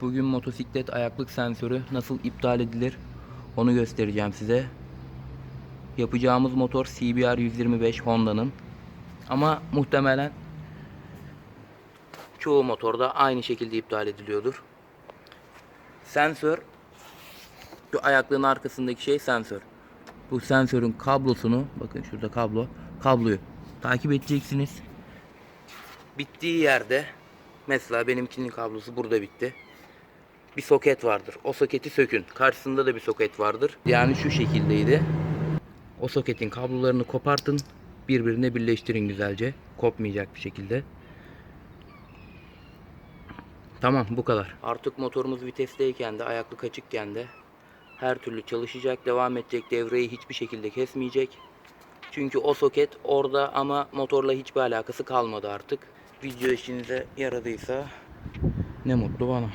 Bugün motosiklet ayaklık sensörü nasıl iptal edilir onu göstereceğim size. Yapacağımız motor CBR 125 Honda'nın. Ama muhtemelen çoğu motorda aynı şekilde iptal ediliyordur. Sensör şu ayaklığın arkasındaki şey sensör. Bu sensörün kablosunu bakın şurada kablo. Kabloyu takip edeceksiniz. Bittiği yerde mesela benimkinin kablosu burada bitti. Bir soket vardır. O soketi sökün. Karşısında da bir soket vardır. Yani şu şekildeydi. O soketin kablolarını kopartın. Birbirine birleştirin güzelce. Kopmayacak bir şekilde. Tamam bu kadar. Artık motorumuz vitesteyken de ayaklık açıkken de her türlü çalışacak, devam edecek. Devreyi hiçbir şekilde kesmeyecek. Çünkü o soket orada ama motorla hiçbir alakası kalmadı artık. Video işinize yaradıysa ne mutlu bana.